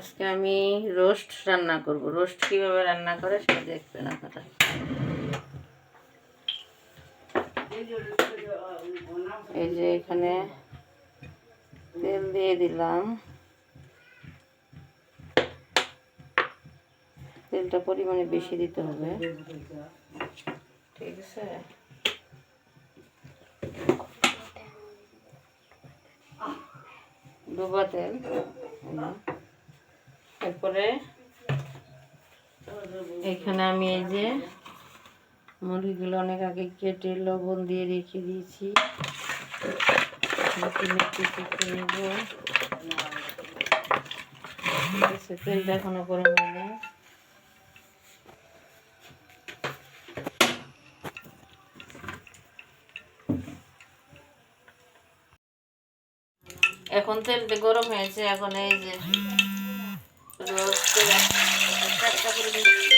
আজকে আমি রোস্ট রান্না করব। রোস্ট কীভাবে রান্না করে সেটা দেখবেন আপনারা এই যে এখানে তেল দিয়ে দিলাম। তেলটা পরিমাণে বেশি দিতে হবে। ঠিক আছে? ডুবা তেল। তারপরে এখানে আমি এই যে মুরগিগুলো অনেক আগে কেটে লবণ দিয়ে রেখে দিয়েছি। তেলটা এখনও এখন তেলটা গরম হয়েছে, এখন এই যে করে দিচ্ছি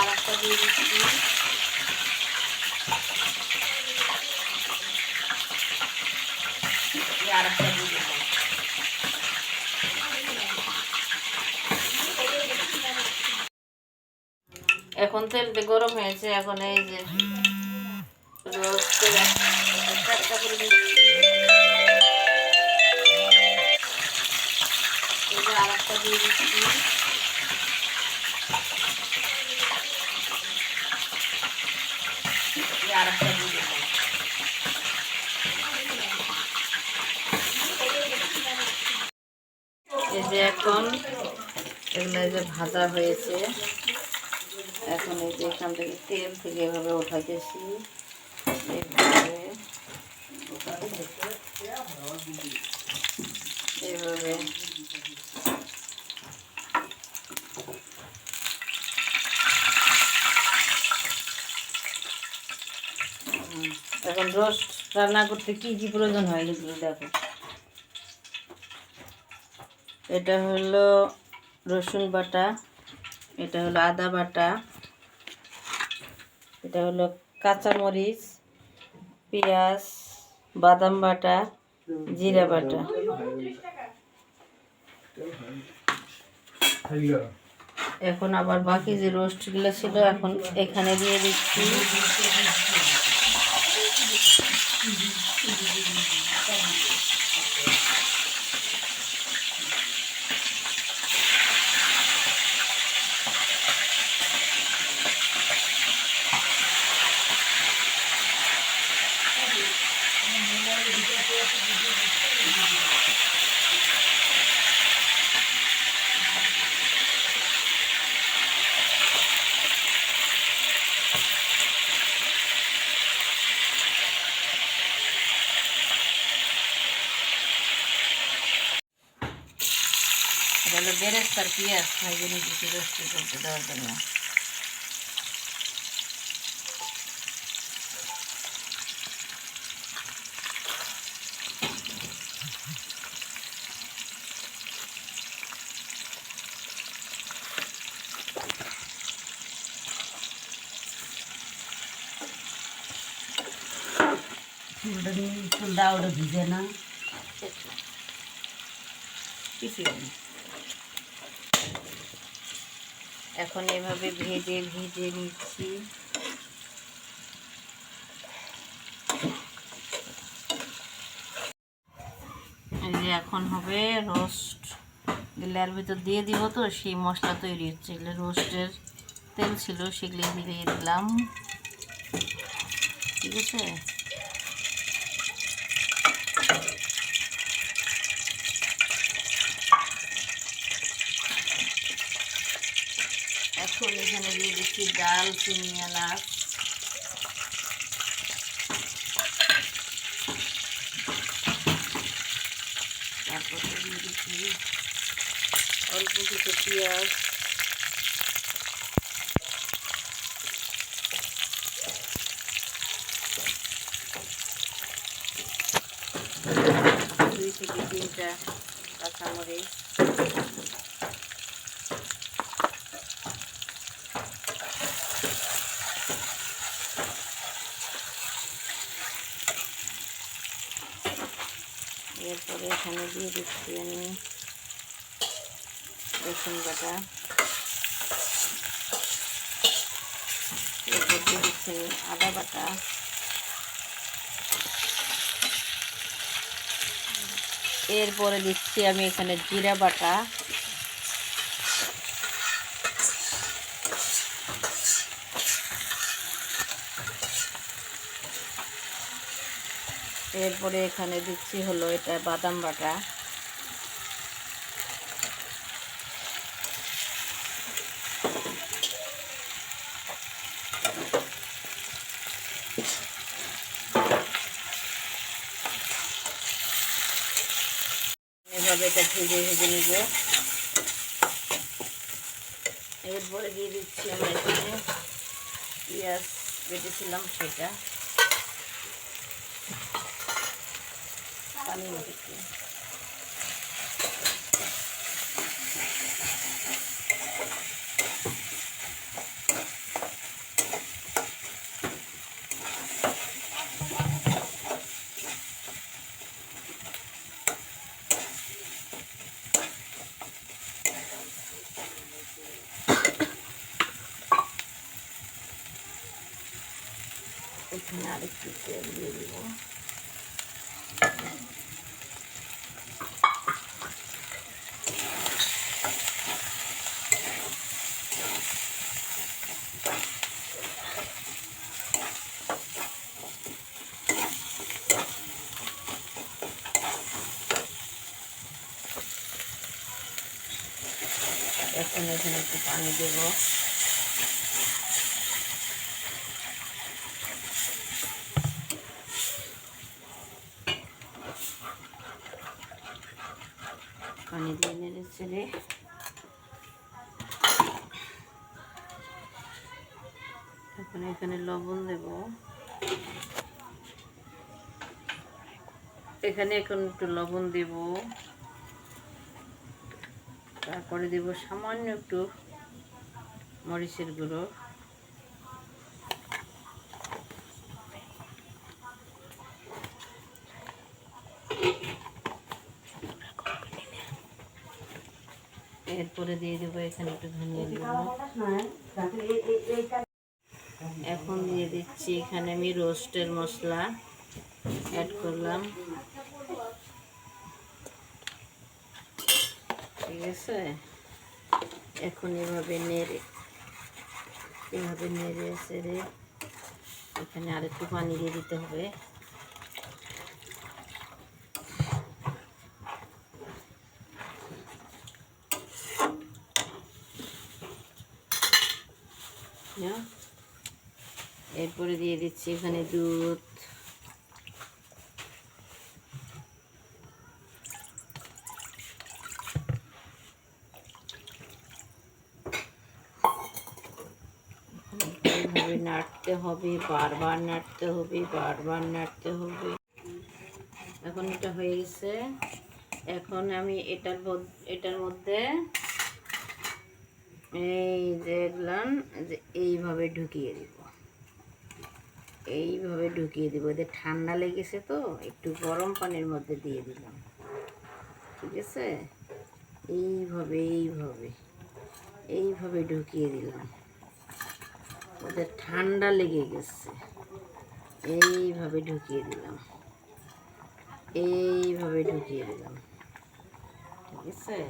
আর একটা দিয়ে আর একটা দিয়ে এখন তেলটা গরম হয়েছে, এখন এই যে একটা করে আর একটা দিয়ে দিচ্ছি। এই যে এখন এগুলো যে ভাজা হয়েছে, এখন এই যে এখান থেকে তেল থেকে এভাবে উঠাইতেছি এইভাবে এখন রোস্ট রান্না করতে কি কি প্রয়োজন হয় এগুলো দেখো। এটা হলো রসুন বাটা, এটা হলো আদা বাটা, এটা হলো কাঁচামরিচ, পেঁয়াজ, বাদাম বাটা জিরা বাটা। এখন আবার বাকি যে রোস্টগুলো ছিল এখন এখানে দিয়ে দিচ্ছি। এটা হলো বেরেস্তার পেঁয়াজ ভাইজে নিতেছি রোস্ট করতে দেওয়ার জন্য ফুলটা ওটা ভিজে না। এখন এভাবে ভেজে ভেজে নিচ্ছি। এখন হবে রোস্ট। গিলার ভিতর দিয়ে দিব তো, সেই মশলা তৈরি হচ্ছে। এগুলো রোস্টের তেল ছিল, সেগুলো দিয়ে দিলাম। ঠিক আছে? এখন এখানে দিয়ে দিচ্ছি ডাল, চিনি, এলাচ। তারপর দিয়ে অল্প কিছু পেঁয়াজ। দুই থেকে তিনটা কাঁচামরিচ এরপরে এখানে দিয়ে দিচ্ছি আমি রসুন বাটা। এরপর দিয়ে দিচ্ছি আদা বাটা। এরপরে দিচ্ছি আমি এখানে জিরা বাটা। এরপরে এখানে দিচ্ছি হলো এটা বাদাম বাটা। এভাবে এটা ভেজে ভেজে নিব। এরপরে দিয়ে দিচ্ছি আমরা এখানে পেঁয়াজ কেটেছিলাম সেটা। পানি দিচ্ছি এখানে আরেকটু তেল দিয়ে দিব এখন এখানে একটু পানি দেবো পানি দিয়ে নেড়ে ছেড়ে এখন এখানে লবণ দেব। এখানে এখন একটু লবণ দেব। তারপরে দেব সামান্য একটু মরিচের গুঁড়ো। এরপরে দিয়ে দেবো এখানে একটু ধনিয়া গুঁড়ো। এখন দিয়ে দিচ্ছি এখানে আমি রোস্টের মশলা অ্যাড করলাম। ঠিক আছে? এখন এভাবে নেড়ে এভাবে নেড়ে সেড়ে এখানে আরেকটু পানি দিয়ে দিতে হবে। না? এরপরে দিয়ে দিচ্ছি এখানে দুধ। এইভাবে নাড়তে হবে, বারবার নাড়তে হবে, বারবার নাড়তে হবে। এখন এটা হয়ে গেছে। এখন আমি এটার এটার মধ্যে দেখলাম যে এইভাবে ঢুকিয়ে দিব। এইভাবে ঢুকিয়ে দিব। এদের ঠান্ডা লেগেছে তো, একটু গরম পানির মধ্যে দিয়ে দিলাম। ঠিক আছে? এইভাবে এইভাবে এইভাবে ঢুকিয়ে দিলাম। ওদের ঠান্ডা লেগে গেছে। এইভাবে ঢুকিয়ে দিলাম। এইভাবে ঢুকিয়ে দিলাম। ঠিক আছে?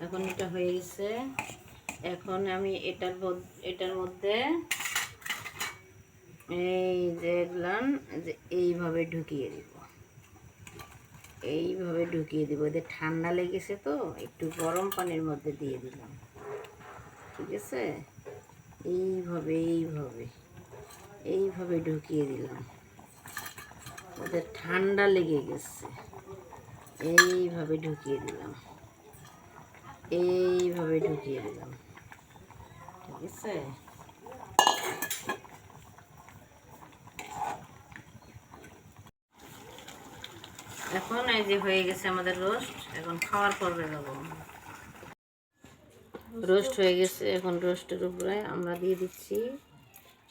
এখন এটা হয়ে গেছে। এখন আমি এটার এটার মধ্যে এই দেখলাম যে এইভাবে ঢুকিয়ে দিব। এইভাবে ঢুকিয়ে দিব। এদের ঠান্ডা লেগেছে তো, একটু গরম পানির মধ্যে দিয়ে দিলাম। ঠিক আছে? এইভাবে এইভাবে এইভাবে ঢুকিয়ে দিলাম। ওদের ঠান্ডা লেগে গেছে। এইভাবে ঢুকিয়ে দিলাম। এইভাবে ঢুকিয়ে দিলাম। ঠিক আছে? এখন এই যে হয়ে গেছে আমাদের রোস্ট, এখন খাওয়ার পর্বে যাব রোস্ট হয়ে গেছে, এখন রোস্টের উপরে আমরা দিয়ে দিচ্ছি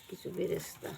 কিছু বেরেস্তা।